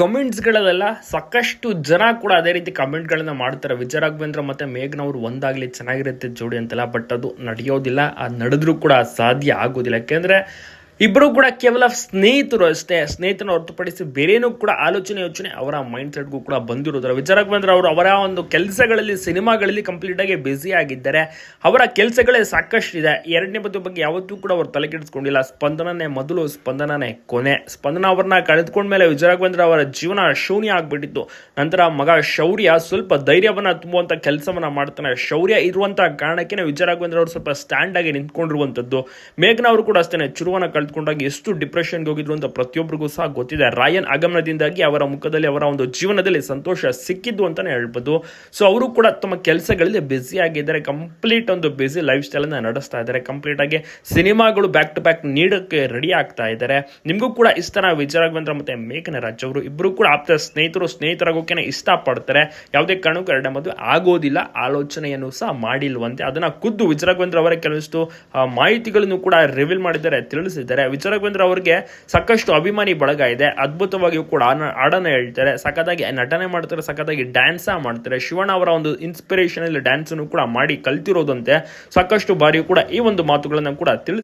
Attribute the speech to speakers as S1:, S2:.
S1: ಕಮೆಂಟ್ಸ್ಗಳಲ್ಲೆಲ್ಲ ಸಾಕಷ್ಟು ಜನ ಕೂಡ ಅದೇ ರೀತಿ ಕಮೆಂಟ್ಗಳನ್ನ ಮಾಡ್ತಾರೆ. ವಿಜಯ ರಾಘವೇಂದ್ರ ಮತ್ತೆ ಮೇಘ್ನ ಅವರು ಒಂದಾಗ್ಲಿ ಚೆನ್ನಾಗಿರುತ್ತೆ ಜೋಡಿ ಅಂತೆಲ್ಲ, ಬಟ್ ಅದು ನಡೆಯೋದಿಲ್ಲ. ಅದು ನಡೆದ್ರೂ ಕೂಡ ಸಾಧ್ಯ ಆಗೋದಿಲ್ಲ. ಯಾಕೆಂದ್ರೆ ಇಬ್ಬರು ಕೂಡ ಕೇವಲ ಸ್ನೇಹಿತರು ಅಷ್ಟೇ. ಸ್ನೇಹಿತರನ್ನು ಹೊರತುಪಡಿಸಿ ಬೇರೇನೂ ಕೂಡ ಆಲೋಚನೆ, ಯೋಚನೆ ಅವರ ಮೈಂಡ್ ಸೆಟ್ಗೂ ಕೂಡ ಬಂದಿರೋದ್ರ ವಿಚಾರಕ್ಕೆ ಬಂದರೆ ಅವರು ಅವರ ಒಂದು ಕೆಲಸಗಳಲ್ಲಿ, ಸಿನಿಮಾಗಳಲ್ಲಿ ಕಂಪ್ಲೀಟ್ ಆಗಿ ಬ್ಯುಸಿ ಆಗಿದ್ದಾರೆ. ಅವರ ಕೆಲಸಗಳೇ ಸಾಕಷ್ಟಿದೆ. ಎರಡನೇ ಬದಿ ಬಗ್ಗೆ ಯಾವತ್ತೂ ಕೂಡ ಅವರು ತಲೆ ಕೆಡಿಸ್ಕೊಂಡಿಲ್ಲ. ಸ್ಪಂದನನೇ ಮೊದಲು, ಸ್ಪಂದನನೇ ಕೊನೆ. ಸ್ಪಂದನ ಅವ್ರನ್ನ ಕಳೆದುಕೊಂಡ್ಮೇಲೆ ವಿಚಾರಕ್ಕೆ ಬಂದರೆ ಅವರ ಜೀವನ ಶೂನ್ಯ ಆಗಿಬಿಟ್ಟಿತ್ತು. ನಂತರ ಮಗ ಶೌರ್ಯ ಸ್ವಲ್ಪ ಧೈರ್ಯವನ್ನು ತುಂಬುವಂತ ಕೆಲಸವನ್ನು ಮಾಡ್ತಾನೆ. ಶೌರ್ಯ ಇರುವಂಥ ಕಾರಣಕ್ಕೆ ವಿಚಾರಕ್ಕೆ ಬಂದರೆ ಅವರು ಸ್ವಲ್ಪ ಸ್ಟ್ಯಾಂಡ್ ಆಗಿ ನಿಂತ್ಕೊಂಡಿರುವಂತದ್ದು ಮೇಘನ ಅವರು ಕೂಡ ಅಷ್ಟೇ ಚುರುವನ್ನ ಕಳೆದುಕೊಂಡಾಗ ಎಷ್ಟು ಡಿಪ್ರೆಷನ್ಗೆ ಹೋಗಿದ್ರು ಅಂತ ಪ್ರತಿಯೊಬ್ಬರಿಗೂ ಸಹ ಗೊತ್ತಿದೆ. ರಾಯನ್ ಆಗಮನದಿಂದಾಗಿ ಅವರ ಮುಖದಲ್ಲಿ ಅವರ ಒಂದು ಜೀವನದಲ್ಲಿ ಸಂತೋಷ ಸಿಕ್ಕಿದ್ದು ಅಂತಾನೆ ಹೇಳ್ಬೋದು. ಸೊ ಅವರು ಕೂಡ ತಮ್ಮ ಕೆಲಸಗಳಲ್ಲಿ ಬ್ಯುಸಿ ಆಗಿದ್ದಾರೆ. ಕಂಪ್ಲೀಟ್ ಒಂದು ಬ್ಯುಸಿ ಲೈಫ್ ಸ್ಟೈಲನ್ನು ನಡೆಸ್ತಾ ಇದ್ದಾರೆ. ಕಂಪ್ಲೀಟ್ ಆಗಿ ಸಿನಿಮಾಗಳು ಬ್ಯಾಕ್ ಟು ಬ್ಯಾಕ್ ನೀಡೋಕ್ಕೆ ರೆಡಿ ಆಗ್ತಾ ಇದ್ದಾರೆ. ನಿಮಗೂ ಕೂಡ ಇಷ್ಟ ವಿಜಯ ರಾಘವೇಂದ್ರ ಮತ್ತೆ ಮೇಘನ ರಾಜ್ ಅವರು ಇಬ್ಬರು ಕೂಡ ಆಪ್ತ ಸ್ನೇಹಿತರು ಸ್ನೇಹಿತರಾಗೋಕೆ ಇಷ್ಟಪಡ್ತಾರೆ. ಯಾವುದೇ ಕಾರಣಕ್ಕೂ ಎರಡನೇ ಮದುವೆ ಆಗೋದಿಲ್ಲ. ಆಲೋಚನೆಯನ್ನು ಸಹ ಮಾಡಿಲ್ವಂತೆ. ಅದನ್ನ ಖುದ್ದು ವಿಜಯ ರಾಘವೇಂದ್ರ ಅವರ ಕೆಲವಷ್ಟು ಮಾಹಿತಿಗಳನ್ನು ಕೂಡ ರಿವೀಲ್ ಮಾಡಿದ್ದಾರೆ, ತಿಳಿಸಿದ್ದಾರೆ. ವಿಜಯ ರಾಘವೇಂದ್ರ ಅವ್ರಿಗೆ ಸಾಕಷ್ಟು ಅಭಿಮಾನಿ ಬಳಗ ಇದೆ. ಅದ್ಭುತವಾಗಿಯೂ ಕೂಡ ಹಾಡನ್ನ ಹೇಳ್ತಾರೆ. ಸಖತ್ತಾಗಿ ನಟನೆ ಮಾಡ್ತಾರೆ, ಸಖತ್ತಾಗಿ ಡ್ಯಾನ್ಸ ಮಾಡ್ತಾರೆ. ಶಿವಣ್ಣ ಅವರ ಒಂದು ಇನ್ಸ್ಪಿರೇಷನ್ ಡ್ಯಾನ್ಸ್ ಅನ್ನು ಕೂಡ ಮಾಡಿ ಕಲ್ತಿರೋದಂತೆ ಸಾಕಷ್ಟು ಬಾರಿ ಕೂಡ ಈ ಒಂದು ಮಾತುಗಳನ್ನ ಕೂಡ ತಿಳಿಸ್